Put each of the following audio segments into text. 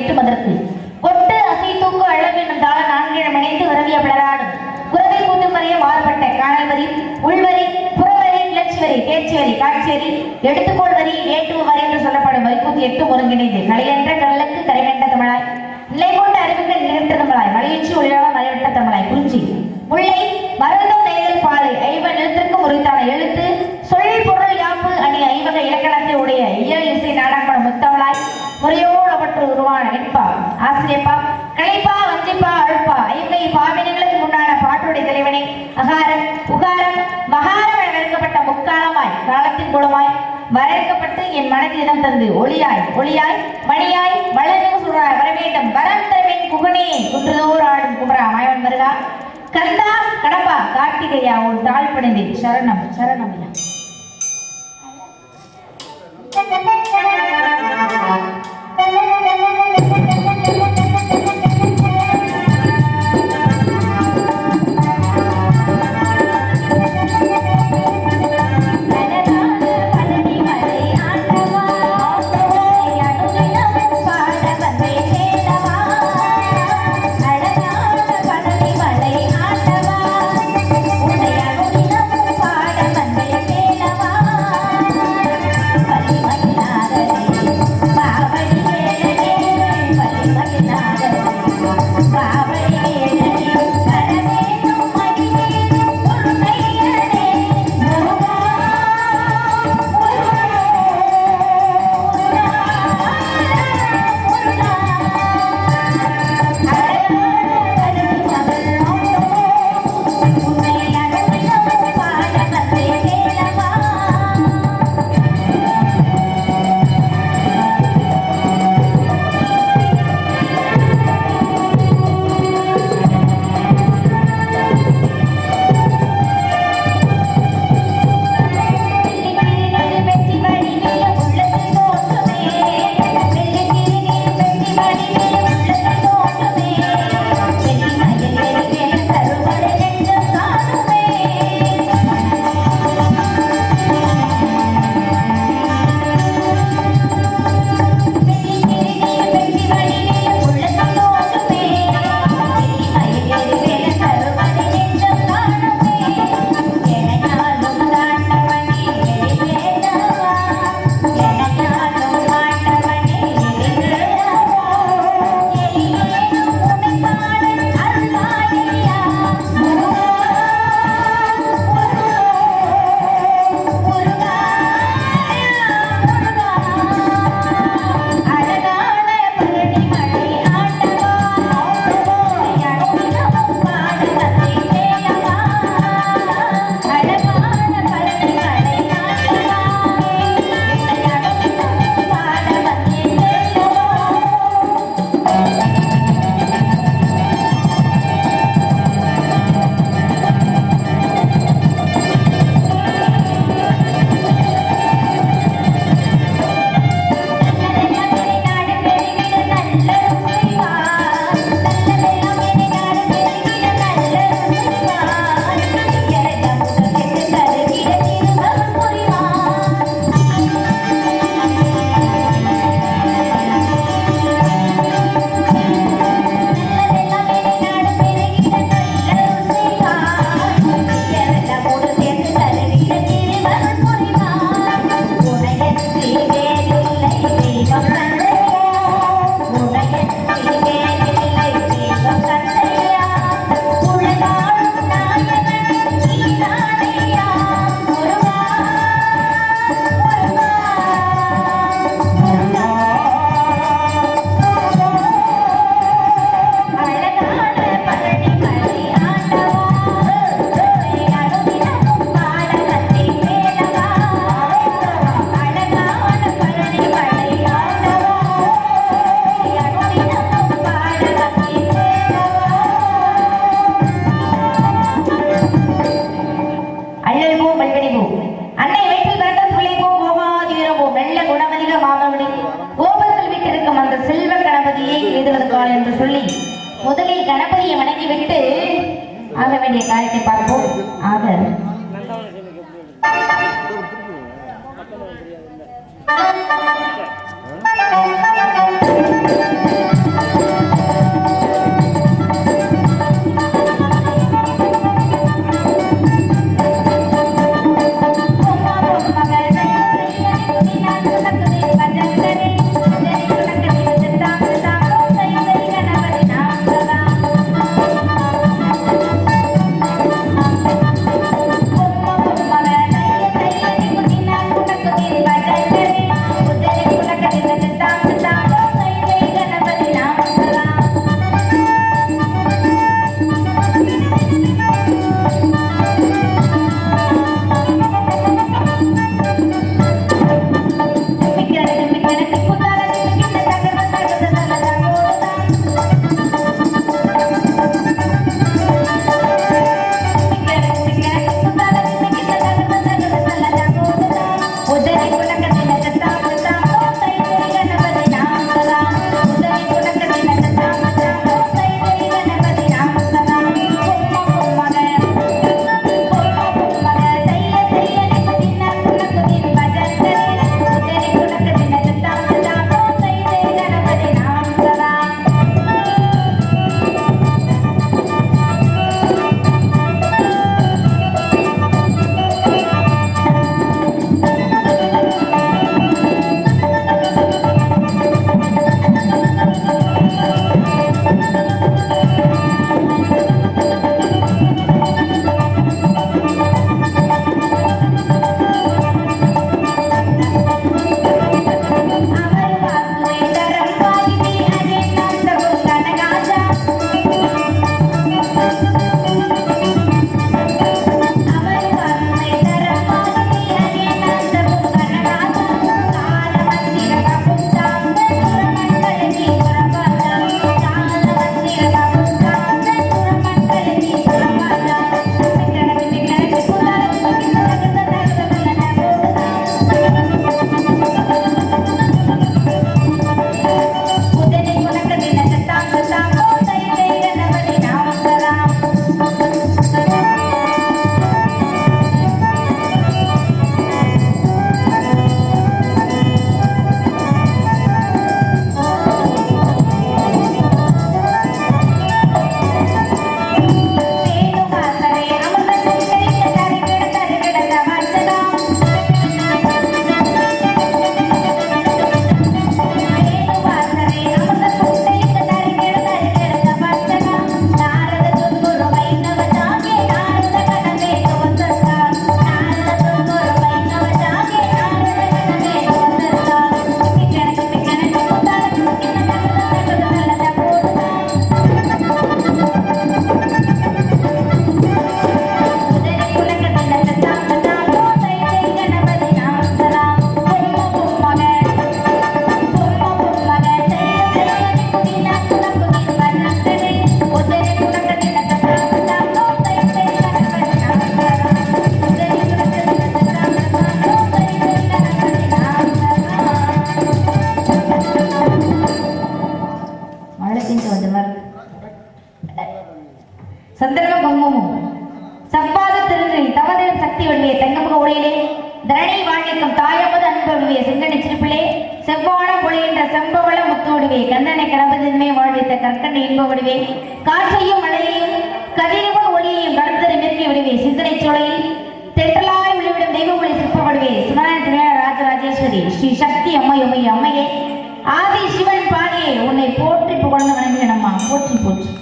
எட்டுவதற்கு கொட்டு அசை தூக்கு அளவு என்னும் தாள நான்கிடம் இணைந்து விரவிய பிளராடு. குரவை கூத்து மறைய மாறுபட்ட காணல் வரி உள்வரி புறவரி கிளர்ச்சி வரி தேர்ச்சி வரி காட்சி வரி எடுத்துக்கோள் வரி ஏட்டுவ வரி என்று சொல்லப்படும் வைக்கூத்து எட்டு ஒருங்கிணைந்து கலையென்ற கடலுக்கு கரைகண்ட தமிழாய். நிலை கொண்டு அறிவுக்கு நிகழ்த்த தமிழாய். மலையீச்சு ஒளியாள மறைவிட்ட தமிழாய். குறிஞ்சி. முல்லை காலத்தின் மூலமாய் வரையறுக்கப்பட்டு என் மனதில் இடம் தந்து. ஒளியாய் ஒளியாய் மணியாய் வளர்ந்து சுடாய் வரவேண்டும் வரம் தருவேன் குகனே குன்றுதோர் ஆடும் குமரா மாயவன் வருகா. கந்தா கடப்பா கார்த்திகையா உன் தாழ் பணிந்தேன் சரணம் சரணம் ஐயா. You. Грюнхунд.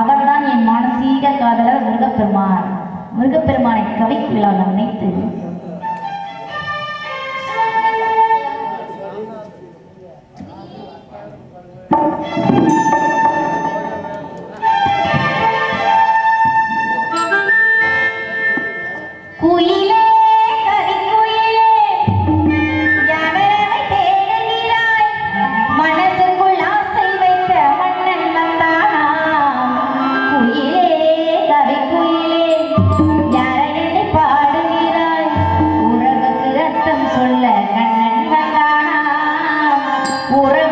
அவர்தான் என் மானசீக காதலர் முருகப்பெருமான். முருகப்பெருமானை கவிக்குள்ளாக நினைத்து ocurre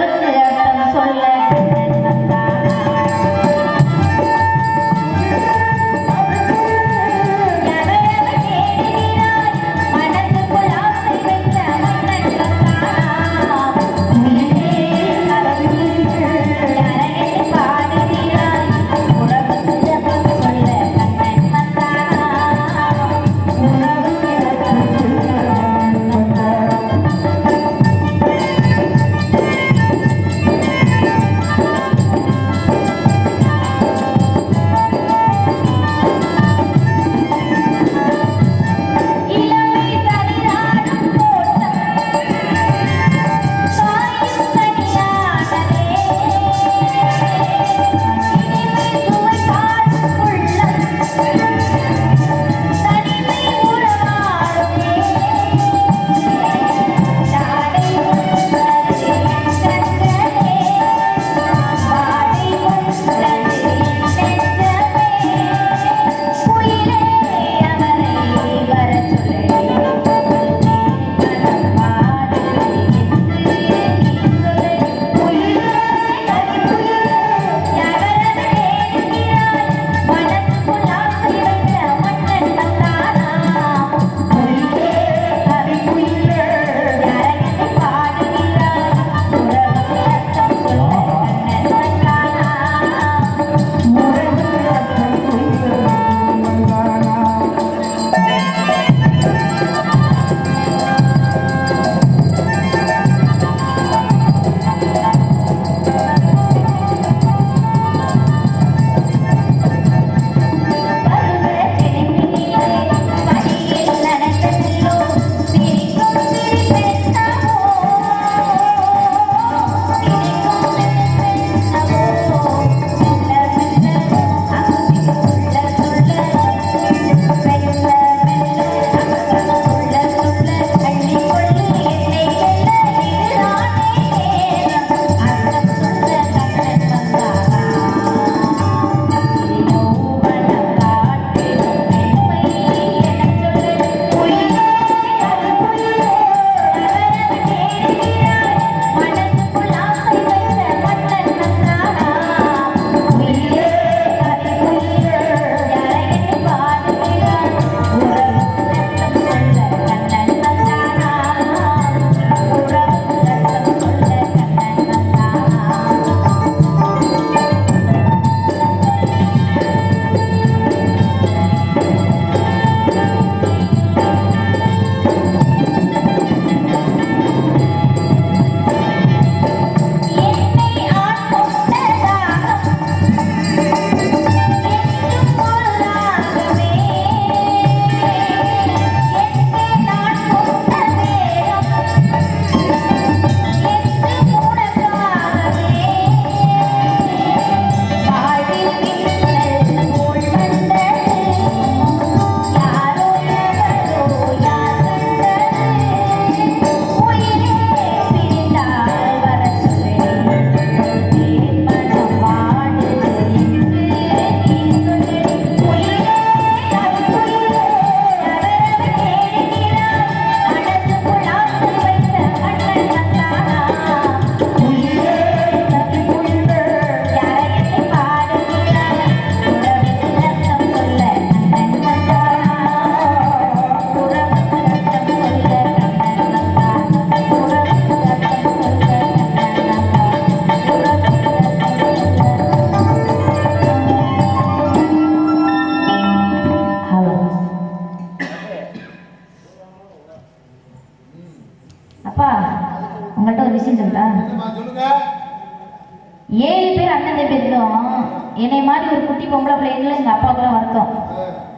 பொம்பளை எங்கள் அப்பாவுக்குலாம் வருத்தம்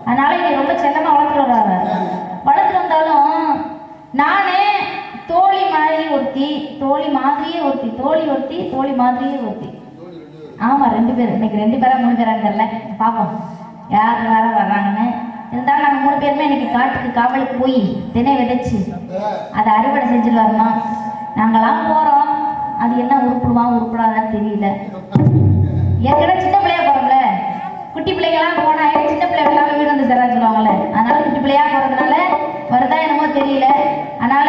அதனால என்னை ரொம்ப செல்லமாக வளர்த்துட்டு வர்றாரு வளர்த்துட்டு வந்தாலும் நானே தோழி மாதிரி ஒருத்தி தோழி மாதிரியே ஒருத்தி தோழி ஒருத்தி தோழி மாதிரியே ஒருத்தி. ஆமாம் ரெண்டு பேர். இன்னைக்கு ரெண்டு பேராக மூணு பேராக தெரியல. பார்ப்போம் யார் வேற வர்றாங்கன்னு. இருந்தாலும் நாங்கள் மூணு பேருமே இன்னைக்கு காட்டுக்கு காவலுக்கு போய் தினை விதைச்சு அதை அறுவடை செஞ்சுட்டு வரணும் நாங்களாம் போகிறோம் அது என்ன உருப்பிடுவான் உருப்பிடாதான்னு தெரியல. ஏற்கனவே சின்ன பிள்ளையா போகிறோம் குட்டி பிள்ளைங்களாம் போனா சின்ன பிள்ளை வீடு வந்து தரா சொல்லுவாங்கல்ல. அதனால குட்டி பிள்ளையா போறதுனால வருதா என்னமோ தெரியல. அதனால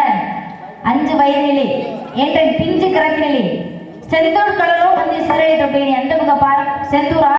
அஞ்சு வயதிலே என்ற பிஞ்சு கிடக்கிலே செந்தூர் கடலோ வந்து சிறையை தொட்டேன் எந்த முக பார்? செந்தூர்?